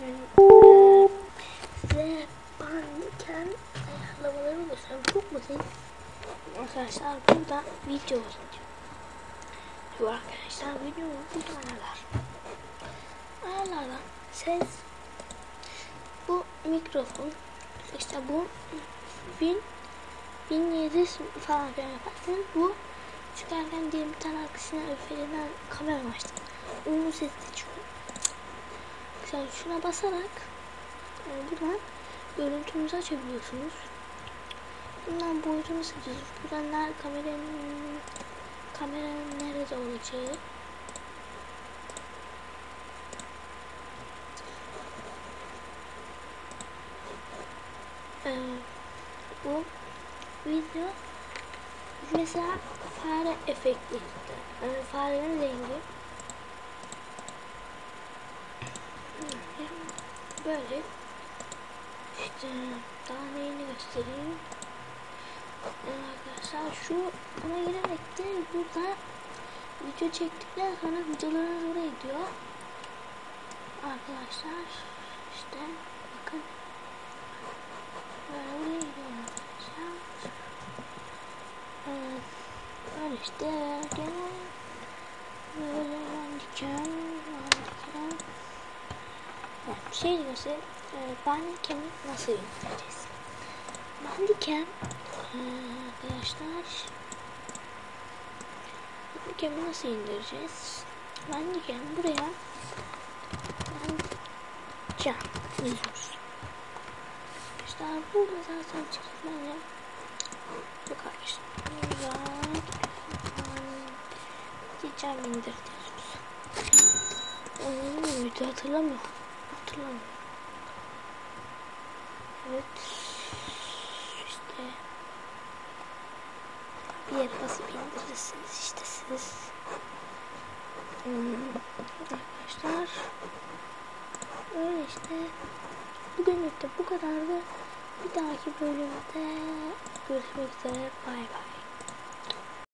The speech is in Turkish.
Ee, size banken ayarlamalarımı göstereyim. Çok mutluyum. Arkadaşlar burada video olacak. Bu arkadaşlar video burada ayarlar. Ayarlardan ses bu mikrofon işte bu 1000 1700 falan filan yaparsanız bu çıkarken diye bir tane arkasına öfelinden kamera açtım. Onun sesi de çıkıyor. Mesela şuna basarak yani buradan görüntümüzü açabiliyorsunuz. Bundan boyutunu seçiyoruz. Buradan nerede kameranın kameranın nerede olacağı ee, bu video mesela fare efekti yani farenin rengi böyle işte daha neyini göstereyim? Yani arkadaşlar şu buna girerek de burada video çektikten sonra videolarınız oraya gidiyor. Arkadaşlar işte bakın. Böyle buraya gidiyor arkadaşlar. Evet böyle işte gene böyle mandiken evet, bir şey diyorsa e, bandikeni nasıl yöneteceğiz? Bandiken e, arkadaşlar bandikeni nasıl indireceğiz? Bandiken buraya can yazıyoruz. Arkadaşlar burada zaten çıkmaya bu kardeşim güzel diyeceğim indir diyoruz video hatırlamıyorum hatırlamıyorum evet. İşte. Bir yere basıp indirirsiniz. İşte siz. Hmm. arkadaşlar. Öyle işte. Bugünlük de bu kadardı. Bir dahaki bölümde görüşmek üzere. Bay bay